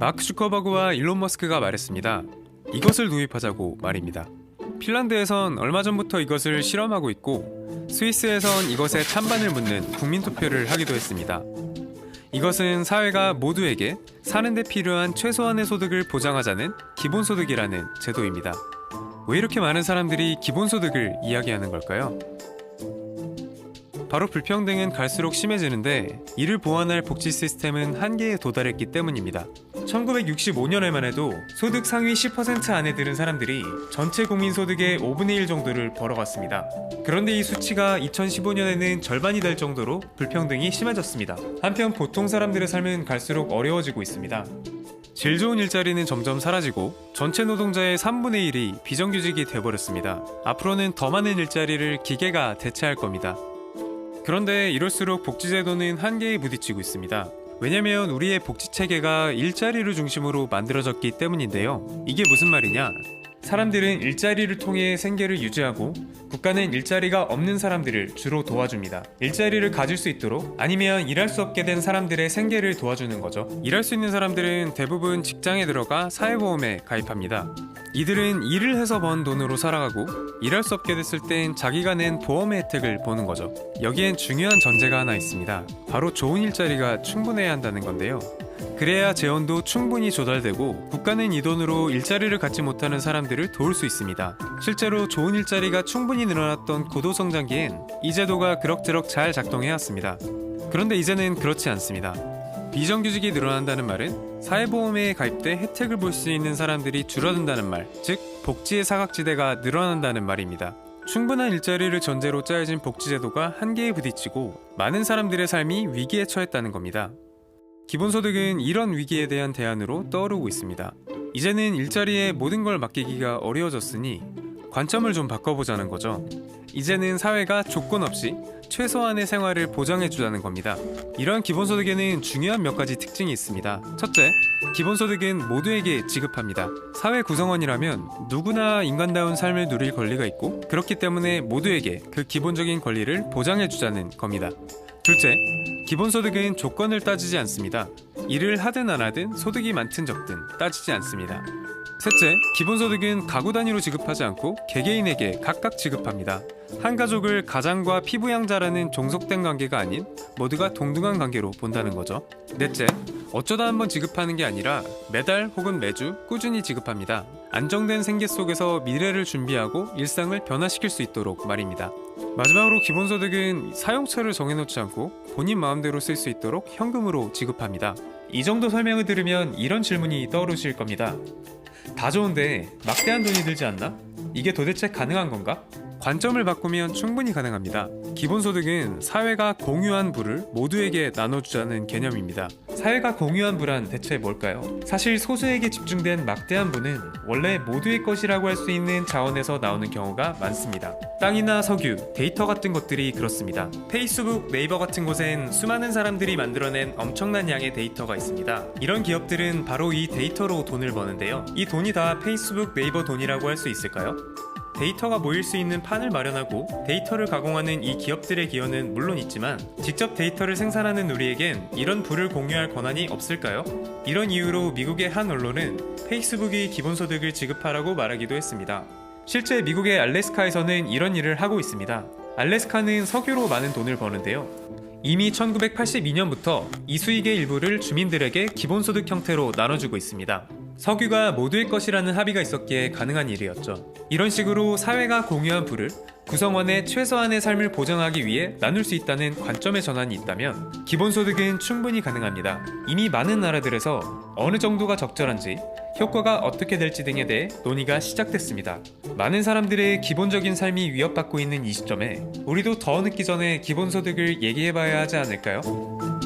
마크 슈커버그와 일론 머스크가 말했습니다. 이것을 도입하자고 말입니다. 핀란드에선 얼마 전부터 이것을 실험하고 있고 스위스에선 이것에 찬반을 묻는 국민 투표를 하기도 했습니다. 이것은 사회가 모두에게 사는 데 필요한 최소한의 소득을 보장하자는 기본소득이라는 제도입니다. 왜 이렇게 많은 사람들이 기본소득을 이야기하는 걸까요? 바로 불평등은 갈수록 심해지는데 이를 보완할 복지 시스템은 한계에 도달했기 때문입니다. 1965년에만 해도 소득 상위 10% 안에 드는 사람들이 전체 국민 소득의 5분의 1 정도를 벌어갔습니다. 그런데 이 수치가 2015년에는 절반이 될 정도로 불평등이 심해졌습니다. 한편 보통 사람들의 삶은 갈수록 어려워지고 있습니다. 질 좋은 일자리는 점점 사라지고 전체 노동자의 3분의 1이 비정규직이 돼버렸습니다. 앞으로는 더 많은 일자리를 기계가 대체할 겁니다. 그런데 이럴수록 복지제도는 한계에 부딪히고 있습니다. 왜냐면 우리의 복지 체계가 일자리를 중심으로 만들어졌기 때문인데요. 이게 무슨 말이냐? 사람들은 일자리를 통해 생계를 유지하고 국가는 일자리가 없는 사람들을 주로 도와줍니다. 일자리를 가질 수 있도록 아니면 일할 수 없게 된 사람들의 생계를 도와주는 거죠. 일할 수 있는 사람들은 대부분 직장에 들어가 사회보험에 가입합니다. 이들은 일을 해서 번 돈으로 살아가고 일할 수 없게 됐을 땐 자기가 낸 보험의 혜택을 보는 거죠. 여기엔 중요한 전제가 하나 있습니다. 바로 좋은 일자리가 충분해야 한다는 건데요. 그래야 재원도 충분히 조달되고 국가는 이 돈으로 일자리를 갖지 못하는 사람들을 도울 수 있습니다. 실제로 좋은 일자리가 충분히 늘어났던 고도성장기엔 이 제도가 그럭저럭 잘 작동해왔습니다. 그런데 이제는 그렇지 않습니다. 비정규직이 늘어난다는 말은 사회보험에 가입돼 혜택을 볼 수 있는 사람들이 줄어든다는 말, 즉 복지의 사각지대가 늘어난다는 말입니다. 충분한 일자리를 전제로 짜여진 복지제도가 한계에 부딪히고 많은 사람들의 삶이 위기에 처했다는 겁니다. 기본소득은 이런 위기에 대한 대안으로 떠오르고 있습니다. 이제는 일자리에 모든 걸 맡기기가 어려워졌으니 관점을 좀 바꿔보자는 거죠. 이제는 사회가 조건 없이 최소한의 생활을 보장해주자는 겁니다. 이러한 기본소득에는 중요한 몇 가지 특징이 있습니다. 첫째, 기본소득은 모두에게 지급합니다. 사회 구성원이라면 누구나 인간다운 삶을 누릴 권리가 있고 그렇기 때문에 모두에게 그 기본적인 권리를 보장해주자는 겁니다. 둘째, 기본소득은 조건을 따지지 않습니다. 일을 하든 안 하든 소득이 많든 적든 따지지 않습니다. 셋째, 기본소득은 가구 단위로 지급하지 않고 개개인에게 각각 지급합니다. 한 가족을 가장과 피부양자라는 종속된 관계가 아닌 모두가 동등한 관계로 본다는 거죠. 넷째, 어쩌다 한번 지급하는 게 아니라 매달 혹은 매주 꾸준히 지급합니다. 안정된 생계 속에서 미래를 준비하고 일상을 변화시킬 수 있도록 말입니다. 마지막으로 기본소득은 사용처를 정해놓지 않고 본인 마음대로 쓸 수 있도록 현금으로 지급합니다. 이 정도 설명을 들으면 이런 질문이 떠오르실 겁니다. 다 좋은데 막대한 돈이 들지 않나? 이게 도대체 가능한 건가? 관점을 바꾸면 충분히 가능합니다. 기본소득은 사회가 공유한 부를 모두에게 나눠주자는 개념입니다. 사회가 공유한 부란 대체 뭘까요? 사실 소수에게 집중된 막대한 부는 원래 모두의 것이라고 할 수 있는 자원에서 나오는 경우가 많습니다. 땅이나 석유, 데이터 같은 것들이 그렇습니다. 페이스북, 네이버 같은 곳엔 수많은 사람들이 만들어낸 엄청난 양의 데이터가 있습니다. 이런 기업들은 바로 이 데이터로 돈을 버는데요. 이 돈이 다 페이스북, 네이버 돈이라고 할 수 있을까요? 데이터가 모일 수 있는 판을 마련하고 데이터를 가공하는 이 기업들의 기여는 물론 있지만 직접 데이터를 생산하는 우리에겐 이런 부를 공유할 권한이 없을까요? 이런 이유로 미국의 한 언론은 페이스북이 기본소득을 지급하라고 말하기도 했습니다. 실제 미국의 알래스카에서는 이런 일을 하고 있습니다. 알래스카는 석유로 많은 돈을 버는데요. 이미 1982년부터 이 수익의 일부를 주민들에게 기본소득 형태로 나눠주고 있습니다. 석유가 모두의 것이라는 합의가 있었기에 가능한 일이었죠. 이런 식으로 사회가 공유한 부를 구성원의 최소한의 삶을 보장하기 위해 나눌 수 있다는 관점의 전환이 있다면 기본소득은 충분히 가능합니다. 이미 많은 나라들에서 어느 정도가 적절한지 효과가 어떻게 될지 등에 대해 논의가 시작됐습니다. 많은 사람들의 기본적인 삶이 위협받고 있는 이 시점에 우리도 더 늦기 전에 기본소득을 얘기해봐야 하지 않을까요?